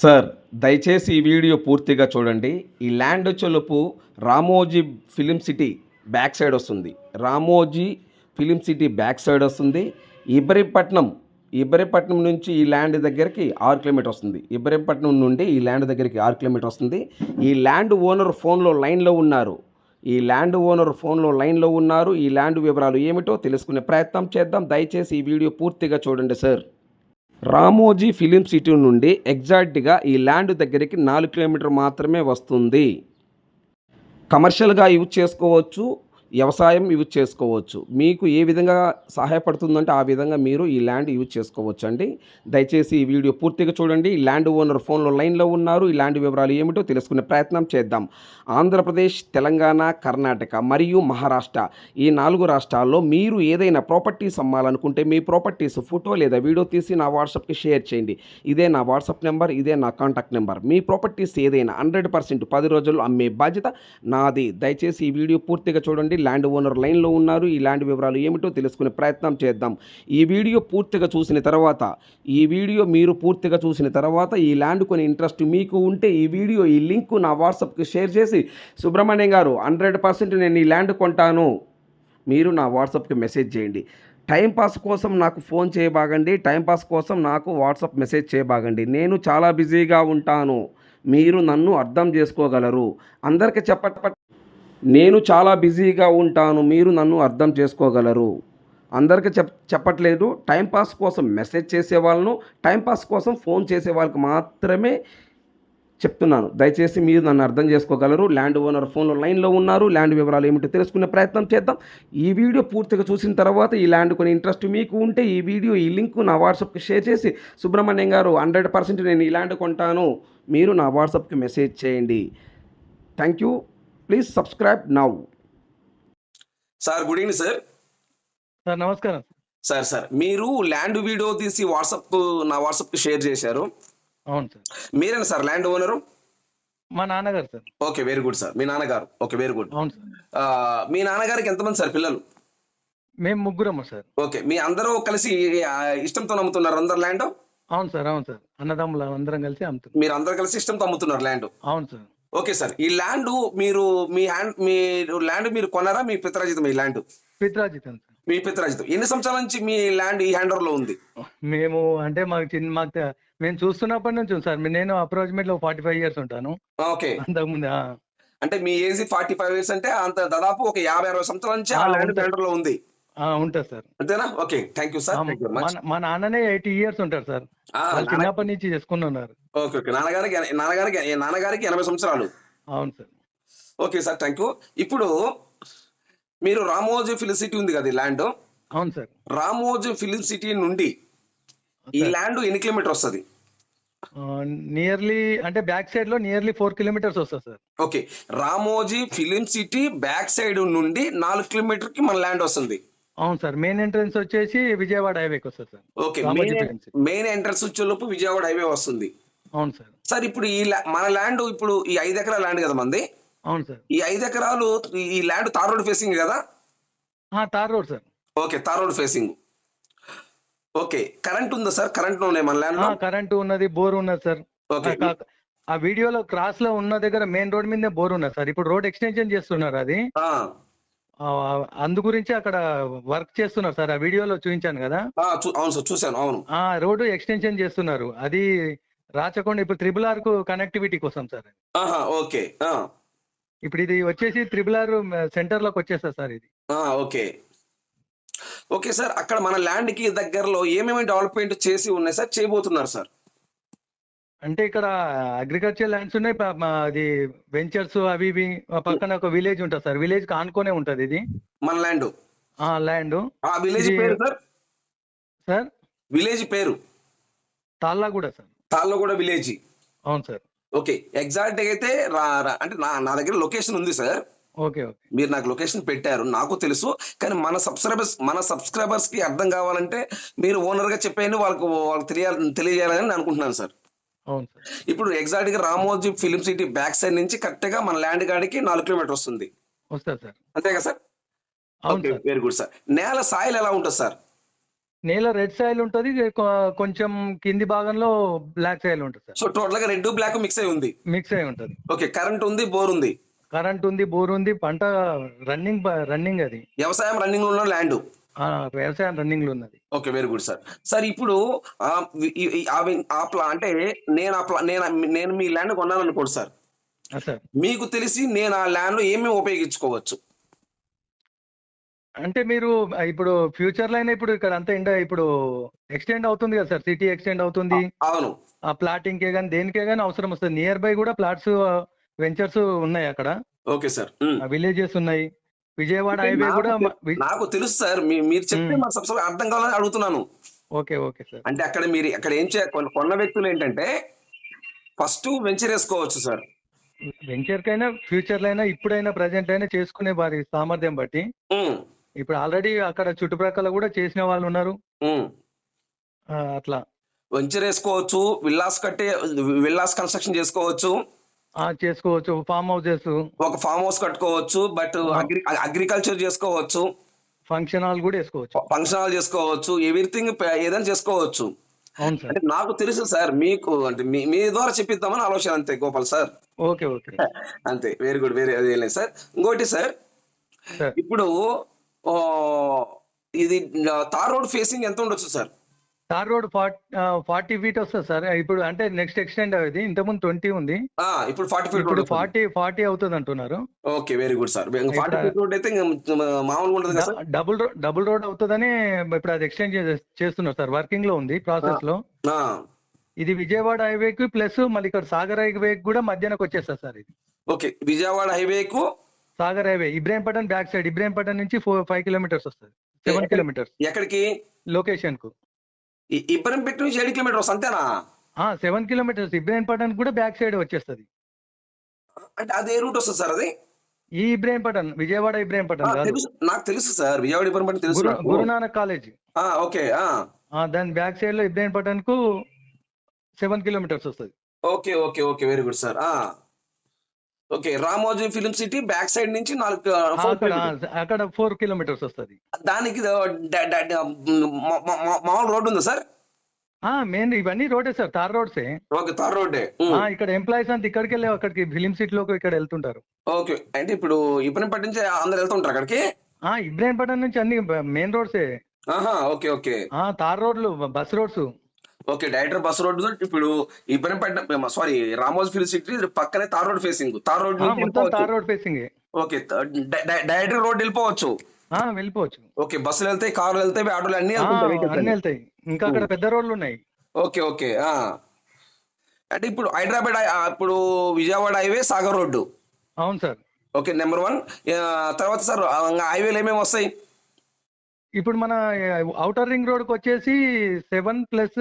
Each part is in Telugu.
సార్ దయచేసి ఈ వీడియో పూర్తిగా చూడండి. ఈ ల్యాండ్ వచ్చేలోపు Ramoji film city back side వస్తుంది. Ramoji film city back side వస్తుంది. ఇబ్రహీంపట్నం ఇబ్రహీంపట్నం నుంచి ఈ ల్యాండ్ దగ్గరికి ఆరు కిలోమీటర్ వస్తుంది. ఇబ్రహీంపట్నం నుండి ఈ ల్యాండ్ దగ్గరికి ఆరు కిలోమీటర్ వస్తుంది. ఈ ల్యాండ్ ఓనర్ ఫోన్లో లైన్లో ఉన్నారు. ఈ ల్యాండ్ ఓనర్ ఫోన్లో లైన్లో ఉన్నారు. ఈ ల్యాండ్ వివరాలు ఏమిటో తెలుసుకునే ప్రయత్నం చేద్దాం. దయచేసి ఈ వీడియో పూర్తిగా చూడండి సార్. రామోజీ ఫిలిం సిటీ నుండి ఎగ్జాక్ట్గా ఈ ల్యాండ్ దగ్గరికి నాలుగు కిలోమీటర్ మాత్రమే వస్తుంది. కమర్షియల్గా యూజ్ చేసుకోవచ్చు. వ్యవసాయం యూజ్ చేసుకోవచ్చు. మీకు ఏ విధంగా సహాయపడుతుందంటే ఆ విధంగా మీరు ఈ ల్యాండ్ యూజ్ చేసుకోవచ్చు అండి. దయచేసి ఈ వీడియో పూర్తిగా చూడండి. ఈ ల్యాండ్ ఓనర్ ఫోన్లో లైన్లో ఉన్నారు. ఈ ల్యాండ్ వివరాలు ఏమిటో తెలుసుకునే ప్రయత్నం చేద్దాం. ఆంధ్రప్రదేశ్ తెలంగాణ కర్ణాటక మరియు మహారాష్ట్ర ఈ నాలుగు రాష్ట్రాల్లో మీరు ఏదైనా ప్రాపర్టీస్ అమ్మాలనుకుంటే మీ ప్రాపర్టీస్ ఫోటో లేదా వీడియో తీసి నా వాట్సాప్కి షేర్ చేయండి. ఇదే నా వాట్సాప్ నెంబర్ ఇదే నా కాంటాక్ట్ నెంబర్. మీ ప్రాపర్టీస్ ఏదైనా హండ్రెడ్ పర్సెంట్ పది రోజుల్లో అమ్మే బాధ్యత నాది. దయచేసి ఈ వీడియో పూర్తిగా చూడండి. ల్యాండ్ ఓనర్ లైన్లో ఉన్నారు. ఈ ల్యాండ్ వివరాలు ఏమిటో తెలుసుకునే ప్రయత్నం చేద్దాం. ఈ వీడియో పూర్తిగా చూసిన తర్వాత ఈ వీడియో మీరు పూర్తిగా చూసిన తర్వాత ఈ ల్యాండ్ కొని ఇంట్రెస్ట్ మీకు ఉంటే ఈ వీడియో ఈ లింక్ నా వాట్సాప్కి షేర్ చేసి సుబ్రహ్మణ్యం గారు హండ్రెడ్ పర్సెంట్ నేను ఈ ల్యాండ్ కొంటాను. మీరు నా వాట్సాప్కి మెసేజ్ చేయండి. టైంపాస్ కోసం నాకు ఫోన్ చేయబాగండి. టైంపాస్ కోసం నాకు వాట్సాప్ మెసేజ్ చేయబాగండి. నేను చాలా బిజీగా ఉంటాను. మీరు నన్ను అర్థం చేసుకోగలరు. అందరికీ చెప్ప నేను చాలా బిజీగా ఉంటాను మీరు నన్ను అర్థం చేసుకోగలరు. అందరికీ చెప్ చెప్పట్లేదు. టైంపాస్ కోసం మెసేజ్ చేసే వాళ్ళను టైంపాస్ కోసం ఫోన్ చేసే వాళ్ళకి మాత్రమే చెప్తున్నాను. దయచేసి మీరు నన్ను అర్థం చేసుకోగలరు. ల్యాండ్ ఓనర్ ఫోన్లో లైన్లో ఉన్నారు. ల్యాండ్ వివరాలు ఏమిటో తెలుసుకునే ప్రయత్నం చేద్దాం. ఈ వీడియో పూర్తిగా చూసిన తర్వాత ఈ ల్యాండ్ కొని ఇంట్రెస్ట్ మీకు ఉంటే ఈ వీడియో ఈ లింక్ నా వాట్సాప్కి షేర్ చేసి సుబ్రహ్మణ్యం గారు హండ్రెడ్ పర్సెంట్ నేను ఈ ల్యాండ్ కొంటాను. మీరు నా వాట్సాప్కి మెసేజ్ చేయండి. Thank you. Please subscribe now. Sir good evening sir. Sir నమస్కారం. సార్ సార్ మీరు ల్యాండ్ వీడియో తీసి వాట్సాప్ నా వాట్సాప్కి షేర్ చేశారు. అవును సార్. మీరేనా సార్ ల్యాండ్ ఓనరు? మా నాన్నగారు sir. Okay very good sir. మీ నాన్నగారు. Okay very good. అవును సార్. మీ నాన్నగారికి ఎంతమంది సార్ పిల్లలు? మేము ముగ్గురమ్మ సార్. ఓకే మీ అందరూ కలిసి ఇష్టంతో నమ్ముతున్నారు అందరు ల్యాండ్? అవును సార్ అవును సార్. అన్నదమ్ములు అందరం కలిసి అమ్ముతున్నాం. మీరు అందరు కలిసి ఇష్టంతో అమ్ముతున్నారు ల్యాండ్? అవును సార్. Okay sir. ఈ ల్యాండ్ మీరు మీ హ్యాండ్ మీరు ల్యాండ్ మీరు కొన్నారా? మీ పిత్రాజితం ఈ ల్యాండ్? పిత్రాజితం మీ పిత్రాజితం. ఎన్ని సంవత్సరాల నుంచి మీ ల్యాండ్ ఈ హ్యాండ్లో ఉంది? మేము అంటే మాకు చిన్న మాకు మేము చూస్తున్నప్పటి నుంచి సార్. నేను అప్రాక్సిమేట్లో ఫార్టీ ఫైవ్ ఇయర్స్ ఉంటాను. ఓకే. అంతకుముందు అంటే మీ ఏజ్ ఫార్టీ ఫైవ్ ఇయర్స్ అంటే అంత దాదాపు ఒక యాభై అరవై సంవత్సరాల నుంచి ఆ ల్యాండ్. హ్యాండర్లో ఉంది. ఆ, ఉంటుంది సార్. అంతేనా? Okay thank you sir. మా నాన్ననే ఎయిటీ ఇయర్స్ ఉంటారు సార్. చిన్నప్పటి నుంచి చేసుకుని ఉన్నారు ఓకే ఓకే. నాన్నగారికి నాన్నగారికి నాన్నగారికి ఎనభై సంవత్సరాలు. అవును sir. Okay sir thank you. ఇప్పుడు మీరు రామోజీ ఫిలిం సిటీ ఉంది కదా ఈ ల్యాండ్? అవును సార్. రామోజీ ఫిలిం సిటీ నుండి ఈ ల్యాండ్ ఎన్ని కిలోమీటర్ వస్తుంది? నియర్లీ అంటే బ్యాక్ సైడ్లో నియర్లీ ఫోర్ కిలోమీటర్స్ వస్తుంది sir. Okay. Ramoji film city back side నుండి నాలుగు కిలోమీటర్కి మన ల్యాండ్ వస్తుంది. అవును సార్ మెయిన్ ఎంట్రన్స్ వచ్చేసి విజయవాడ హైవేకి వస్తుంది sir. Okay main. Main entrance వచ్చేలోపు విజయవాడ హైవే వస్తుంది. అవును సార్. సార్ ఇప్పుడు ఈ మన ల్యాండ్ ఇప్పుడు ఈ ఐదు ఎకరాల ల్యాండ్ కదా మంది? అవును సార్. ఈ ఐదు ఎకరాలు ఈ- ల్యాండ్ తార్ రోడ్ ఫేసింగ్ కదా? ఆ, tar road sir. Okay tar road facing okay current ఉందా సార్? కరెంట్ ఉన్నాయి మన ల్యాండ్ కరెంట్ ఉన్నది బోర్ ఉన్నది సార్. ఓకే. ఆ, వీడియోలో క్రాస్లో ఉన్న దగ్గర మెయిన్ రోడ్ మీదే బోర్ ఉన్నది సార్. ఇప్పుడు రోడ్ ఎక్స్టెన్షన్ చేస్తున్నారు అది. అందు గురించి అక్కడ వర్క్ చేస్తున్నారు సార్. ఆ వీడియోలో చూపించాను కదా? అవును సార్ చూశాను అవును. ఆ రోడ్డు ఎక్స్టెన్షన్ చేస్తున్నారు. అది రాచకొండ ఇప్పుడు త్రిబుల్ ఆర్కు కనెక్టివిటీ కోసం సార్ ఓకే ఇప్పుడు ఇది వచ్చేసి త్రిబుల్ ఆర్ సెంటర్లోకి వచ్చేస్తుంది సార్ ఇది. ఆ, ఓకే. ఓకే సార్ అక్కడ మన ల్యాండ్కి దగ్గరలో ఏమేమి డెవలప్మెంట్ చేసి ఉన్నాయి సార్? చేయబోతున్నారు సార్. అంటే ఇక్కడ అగ్రికల్చర్ ల్యాండ్స్ ఉన్నాయి ప- మా- అది వెంచర్స్ అవి ఇవి ఆ పక్కన ఒక విలేజ్ ఉంటుంది సార్. విలేజ్కి ఆనుకోనే ఉంటది ఇది. మన ల్యాండ్ ఆ ల్యాండ్ ఆ విలేజ్ ఇది- పేరు సార్? సార్? విలేజ్ పేరు. తాళ్ళా కూడా సార్. తాళ్ళగూడ విలేజ్ అవును సార్. ఓకే ఎగ్జాక్ట్ అయితే రా- రా- అంటే నా నా దగ్గర లొకేషన్ ఉంది సార్. Okay okay. మీరు నాకు లొకేషన్ పెట్టారు నాకు తెలుసు. కానీ మన సబ్స్క్రైబర్స్ మన సబ్స్క్రైబర్స్కి అర్థం కావాలంటే మీరు ఓనర్గా చెప్పేయండి వాళ్ళకు వాళ్ళకి తెలియాలి తెలియజేయాలని నేను అనుకుంటున్నాను సార్. అవును సార్. ఇప్పుడు ఎగ్జాక్ట్గా Ramoji film city back side నుంచి కరెక్ట్గా మన ల్యాండ్ గాడికి నాలుగు కిలోమీటర్ వస్తుంది. వస్తుంది సార్. అంతే కదా sir? Okay very good sir. నేల సాయిల్ ఎలా ఉంటుంది సార్? నేల రెడ్ సాయిల్ ఉంటుంది కొంచెం కింది భాగంలో బ్లాక్ సాయిల్ ఉంటుంది సార్. సో టోటల్గా రెడ్ బ్లాక్ మిక్స్ అయి ఉంది. మిక్స్ అయి ఉంటుంది. ఓకే కరెంట్ ఉంది బోర్ ఉంది. కరెంట్ ఉంది బోర్ ఉంది పంట రన్నింగ్ రన్నింగ్ అది. వ్యవసాయం రన్నింగ్లో ఉన్న ల్యాండ్ వ్యవసాయం రన్నింగ్లో ఉన్నది. Okay very good sir. Sir ఇప్పుడు ఆ, ప్లా అంటే నేను ఆ ప్లా నేను నేను మీ ల్యాండ్ కొన్నాను అనుకోండి సార్. మీకు తెలిసి నేను ఆ ల్యాండ్లో ఏమేమి ఉపయోగించుకోవచ్చు? అంటే మీరు ఇప్పుడు ఫ్యూచర్లో అయినా ఇప్పుడు ఇక్కడ అంతా ఎండ ఇప్పుడు ఎక్స్టెండ్ అవుతుంది కదా సార్ సిటీ ఎక్స్టెండ్ అవుతుంది. అవును. ఆ ప్లాటింగ్ కే కానీ దేనికే కానీ అవసరం వస్తుంది. నియర్ బై కూడా ప్లాట్స్ వెంచర్స్ ఉన్నాయి అక్కడ. Okay sir. విలేజెస్ ఉన్నాయి. విజయవాడ హైవే కూడా నాకు తెలుసు సార్ మీ- మీరు చెప్తే మ్మ్. మాకు సబ్సిడీ అర్థం కావాలని అడుగుతున్నాను. Okay okay sir. అంటే అక్కడ మీరు అక్కడ ఏం చే కొన్న- వ్యక్తులు ఏంటంటే ఫస్ట్ వెంచర్ వేసుకోవచ్చు సార్. వెంచర్ కైనా ఫ్యూచర్లో అయినా ఇప్పుడైనా ప్రజెంట్ అయినా చేసుకునే వారి సామర్థ్యం బట్టి ఇప్పుడు ఆల్రెడీ అక్కడ చుట్టుప్రక్కల కూడా చేసిన వాళ్ళు ఉన్నారు. అట్లా. వెంచర్ వేసుకోవచ్చు విల్లాస్ కట్టే విల్లాస్ కన్స్ట్రక్షన్ చేసుకోవచ్చు. చేసుకోవచ్చు. ఫామ్ హౌసెస్ ఒక ఫామ్ హౌస్ కట్టుకోవచ్చు బట్ అగ్రి అగ్రికల్చర్ చేసుకోవచ్చు. ఫంక్షన్ హాల్ కూడా వేసుకోవచ్చు ఫంక్షన్ హాల్ చేసుకోవచ్చు ఎవ్రీథింగ్ ఏదైనా చేసుకోవచ్చు. అవును సార్. అంటే నాకు తెలుసు సార్ మీకు అంటే మీ మీ ద్వారా చెప్పిద్దామని ఆలోచన అంతే గోపాల్ సార్. Okay okay. అంతే వెరీ గుడ్ వెరీ అదే లేదు సార్. ఇంకోటి సార్ ఇప్పుడు ఇది తార్ రోడ్ ఫేసింగ్ ఎంత ఉండొచ్చు sir? Tar road forty feet వస్తుంది సార్. ఇప్పుడు అంటే నెక్స్ట్ ఎక్స్టెండ్ అయ్యేది ఇంతకుముందు ట్వంటీ ఉంది. ఇప్పుడు ఫార్టీ ఫీట్ ఇప్పుడు ఫార్టీ ఫార్టీ అవుతుంది అంటున్నారు. Okay very good sir forty feet road అయితే మామూలుగా ఉంటుంది కదా డబుల్ రోడ్ డబుల్ రోడ్ అవుతుందని ఇప్పుడు అది ఎక్స్టెండ్ చేస్తున్నారు సార్. వర్కింగ్లో ఉంది ప్రాసెస్లో. ఇది విజయవాడ హైవేకి ప్లస్ మళ్ళీ ఇక్కడ సాగర్ హైవేకి కూడా మధ్యాహ్నకు వచ్చేస్తుంది సార్ ఇది. Okay Vijayawada హైవేకు Sagar highway Ibrahimpatnam back side Ibrahimpatnam నుంచి ఫోర్ ఫైవ్ కిలోమీటర్స్ వస్తుంది. సెవెన్ కిలోమీటర్స్ ఎక్కడికి? లొకేషన్కు. ఇబ్బరంపేట నుంచి ఏడు కిలోమీటర్స్ అంతేనా? Seven kilometres. ఇబ్రాహీంపట్నం కూడా బ్యాక్ సైడ్ వచ్చేస్తుంది. అంటే అది ఏ రూట్ వస్తుంది సార్ అది? ఈ ఇబ్రాహీంపట్నం విజయవాడ ఇబ్రాహీంపట్నం నాకు తెలుసు సార్. విజయవాడ ఇబ్బరంపేట తెలుసు గురు నాకు. గురునానక్ కాలేజ్. ఆ, ఓకే ఆ. దాని బ్యాక్ సైడ్లో ఇబ్రాహీంపట్నం కు సెవెన్ కిలోమీటర్స్ వస్తుంది. Okay okay okay. Very good sir. ఆ. Okay Ramoji film city back side నుంచి నాలుగు అక్కడ ఫోర్ కిలోమీటర్స్ వస్తుంది. దానికి మామూలు రోడ్ ఉందా సార్? మెయిన్ ఇవన్నీ రోడే సార్ తార్ రోడ్సే. ఓకే తార్ రోడ్డే. ఆ, ఇక్కడ ఎంప్లాయీస్ అంతా ఇక్కడికి వెళ్ళి అక్కడికి ఫిలిం సిటీ లోకి ఇక్కడ వెళ్తుంటారు. ఓకే అంటే ఇప్పుడు ఇబ్బంది నుంచి అందరు వెళ్తుంటారు అక్కడికి? ఆ ఇబ్రాహీంపట్నం నుంచి అన్ని మెయిన్ రోడ్సే. Okay okay. తార్ రోడ్లు bus roads. Okay director bus road ఇప్పుడు ఇబ్బంది సారీ రామోజీ ఫిలిం సిటీ పక్కనే tar road facing tar road. Tar road facing okay director road వెళ్ళిపోవచ్చు. వెళ్ళిపోవచ్చు. ఓకే బస్సులు వెళ్తాయి కార్లు వెళ్తాయి ఆటోలు అన్ని అన్ని. వెళ్తాయి. ఇంకా అక్కడ పెద్ద రోడ్లు ఉన్నాయి. ఓకే ఓకే అంటే ఇప్పుడు హైదరాబాద్ ఇప్పుడు విజయవాడ హైవే సాగర్ రోడ్డు. అవును సార్. Okay number one. తర్వాత సార్ హైవేలు ఏమేమి వస్తాయి? ఇప్పుడు మన అవుటర్ రింగ్ రోడ్కి వచ్చేసి seven plus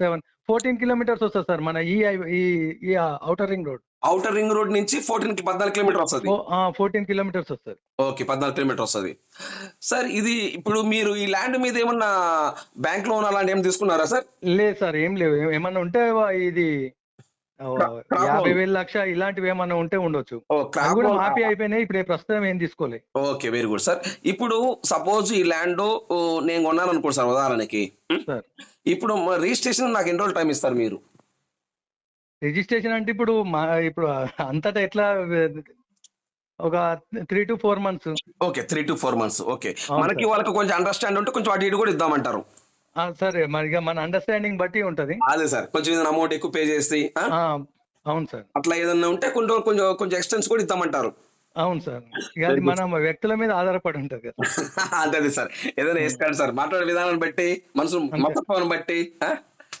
seven fourteen kilometres వస్తుంది సార్ మన ఈ ఈ outer ring road outer ring road నుంచి ఫోర్టీన్కి పద్నాలుగు కిలోమీటర్ వస్తుంది. ఫోర్టీన్ కిలోమీటర్స్ వస్తుంది. ఓకే పద్నాలుగు కిలోమీటర్ వస్తుంది. సార్ ఇది ఇప్పుడు మీరు ఈ ల్యాండ్ మీద ఏమన్నా బ్యాంక్ లోన్ అలాంటి ఏం తీసుకున్నారా సార్? లేదు సార్ ఏం లేవు. ఏమన్నా ఉంటే ఇది యాభై. వేల లక్ష ఇలాంటివి ఏమన్నా ఉంటే ఉండొచ్చు. కూడా మాఫీ అయిపోయినాయి ఇప్పుడు ప్రస్తుతం ఏం తీసుకోలే. Okay very good. సార్ ఇప్పుడు సపోజ్ ఈ ల్యాండ్ నేను కొన్నాను అనుకోండి సార్ ఉదాహరణకి. ఇప్పుడు రిజిస్ట్రేషన్ నాకు ఎన్ని రోజులు టైం ఇస్తారు మీరు? రిజిస్ట్రేషన్ అంటే ఇప్పుడు మా ఇప్పుడు అంతటా ఎట్లా ఒక three to four months. Okay three to four months. Okay. మనకి. వాళ్ళకి కొంచెం అండర్స్టాండ్ ఉంటే కొంచెం అటు ఇటు కూడా ఇద్దామంటారు. సరే మరి మన అండర్స్టాండింగ్ బట్టి ఉంటది. అదే సార్ కొంచెం ఏదైనా అమౌంట్ ఎక్కువ పే చేసి అవును సార్. అట్లా ఏదైనా ఉంటే కొంచెం కొంచెం కొంచెం ఎక్స్టెన్స్ కూడా ఇద్దామంటారు. అవును సార్. అది మన వ్యక్తుల మీద ఆధారపడి ఉంటది కదా. అంతే అదే సార్. ఏదైనా వేసుకోండి సార్. మాట్లాడే విధానాన్ని బట్టి మనసు. మతత్వాన్ని బట్టి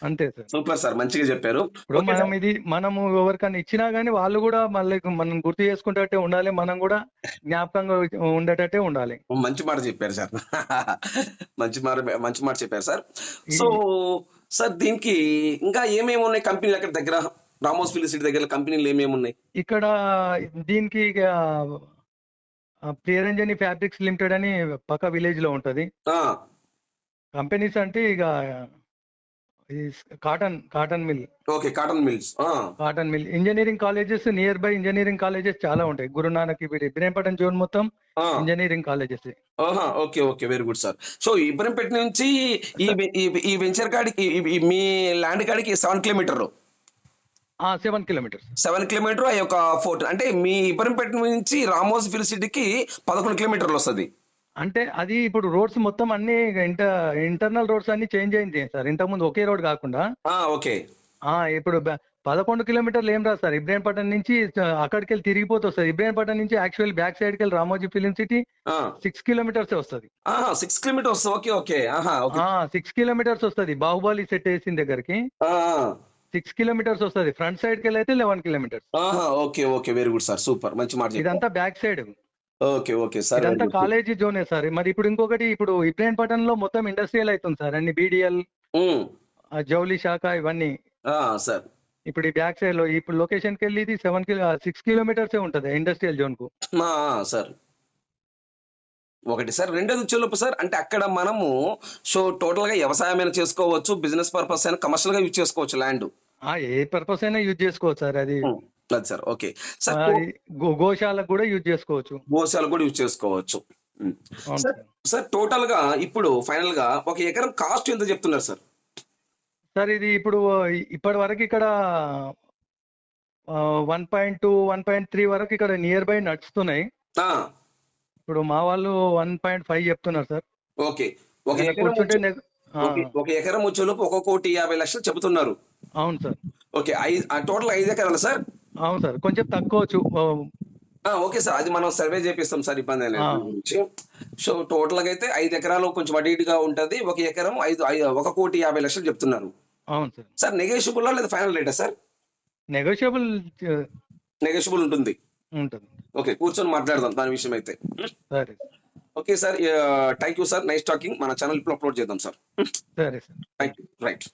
అంతే సార్. సూపర్ సార్ మంచిగా చెప్పారు. ఇప్పుడు మనం. ఇది మనము ఎవరికైనా ఇచ్చినా గానీ వాళ్ళు కూడా మళ్ళీ మనం గుర్తు చేసుకుంటట్టే ఉండాలి మనం కూడా జ్ఞాపకంగా ఉండేటట్టే ఉండాలి. మంచి మాట చెప్పారు సార్. మంచి మాట మంచి మాట చెప్పారు సార్. సో సార్ దీనికి ఇంకా ఏమేమి ఉన్నాయి కంపెనీలు అక్కడ దగ్గర? రామోస్ ఫిలిం సిటీ దగ్గర కంపెనీలు ఏమేమి ఉన్నాయి? ఇక్కడ దీనికి ప్రియరంజని ఫ్యాబ్రిక్స్ లిమిటెడ్ అని పక్క విలేజ్లో ఉంటది కంపెనీస్ అంటే ఇక cotton cotton mill. Okay cotton mills. Cotton mill. Engineering colleges near by engineering colleges చాలా ఉంటాయి. గురునానక్ ఇప్పుడు ఇబ్రహీంపట్నం జోన్ మొత్తం engineering colleges. Okay okay very good sir. So ఇబ్రహంపేట నుంచి ఈ వెంచర్ కాడికి మీ ల్యాండ్ కాడికి seven kilometre? Seven kilometres. Seven kilometre ఆ యొక్క ఫోర్ట్. అంటే మీ ఇబ్రహంపేట నుంచి రామోజ్ ఫిల్ సిటీకి పదకొండు కిలోమీటర్లు వస్తుంది. అంటే అది ఇప్పుడు రోడ్స్ మొత్తం అన్ని ఇంటర్ ఇంటర్నల్ రోడ్స్ అన్ని చేంజ్ అయింది సార్. ఇంతకుముందు ఒకే రోడ్ కాకుండా. ఓకే. ఆ ఇప్పుడు పదకొండు కిలోమీటర్లు ఏం రాదు సార్. ఇబ్రాహీంపట్నం నుంచి అక్కడికి వెళ్ళి తిరిగిపోతే వస్తుంది. ఇబ్రాహీంపట్నం నుంచి యాక్చువల్ బ్యాక్ సైడ్కి వెళ్ళి Ramoji film city six kilometres వస్తుంది. Six kilometres. Okay okay. Six kilometres వస్తుంది. బాహుబలి సెట్ వేసిన దగ్గరికి. సిక్స్ కిలోమీటర్స్ వస్తుంది. ఫ్రంట్ సైడ్కి వెళ్ళి అయితే eleven kilometres. Okay okay. Very good sir. Super. మంచి మాట ఇదంతా back side. Okay okay sir ఇదంతా కాలేజీ జోనే సార్. మరి ఇప్పుడు ఇంకొకటి ఇప్పుడు ఇబ్రాహీంపట్నం లో మొత్తం ఇండస్ట్రియల్ అవుతుంది సార్. అన్ని బీడిఎల్ జౌలి శాఖ ఇవన్నీ. సార్. ఇప్పుడు ఈ బ్యాక్ సైడ్లో ఇప్పుడు లొకేషన్కి వెళ్ళి ఇది సెవెన్ కిలో సిక్స్ కిలోమీటర్స్ ఉంటుంది ఇండస్ట్రియల్ జోన్కు. సార్. ఒకటి సార్ రెండోది వచ్చేలోపు సార్ అంటే అక్కడ మనము సో టోటల్గా వ్యవసాయం అయినా చేసుకోవచ్చు బిజినెస్ పర్పస్ అయినా కమర్షియల్గా యూజ్ చేసుకోవచ్చు ల్యాండ్. ఆ ఏ పర్పస్ అయినా యూజ్ చేసుకోవచ్చు సార్ అది అది సార్ ఓకే సార్ గోశాలకు కూడా యూజ్ చేసుకోవచ్చు. గోశాలు కూడా యూజ్ చేసుకోవచ్చు. సార్ టోటల్గా ఇప్పుడు ఫైనల్గా ఒక ఎకరం కాస్ట్ ఎంత చెప్తున్నారు సార్ సార్ ఇది ఇప్పుడు ఇప్పటి వరకు ఇక్కడ one point two one point three వరకు ఇక్కడ నియర్ బై నడుస్తున్నాయి. ఇప్పుడు మా వాళ్ళు వన్ పాయింట్ ఫైవ్ చెప్తున్నారు సార్ ఓకే. ఒక ఎకరం వచ్చేలోపు ఒక కోటి యాభై లక్షలు చెబుతున్నారు. అవును సార్ ఓకే. ఐదు టోటల్ ఐదు ఎకరాలు సార్ అవును సార్. కొంచెం ఆ, ఓకే సార్. అది మనం సర్వే చేపిస్తాం సార్ ఇబ్బంది. లేదు. సో టోటల్గా అయితే ఐదు ఎకరాలు కొంచెం అటు ఇటుగా ఉంటది. ఒక ఎకరం ఐదు ఒక కోటి యాభై లక్షలు చెప్తున్నారు. అవును సార్. సార్ నెగోషియబుల్ లేదా ఫైనల్ రేటా సార్? నెగోషియబుల్ నెగోషియబుల్ ఉంటుంది. ఉంటుంది. ఓకే కూర్చొని మాట్లాడదాం దాని విషయం అయితే. సరే. Okay sir thank you sir. Nice talking. మన ఛానల్ ఇప్పుడు అప్లోడ్ చేద్దాం సార్. సరే సార్. Thank you right.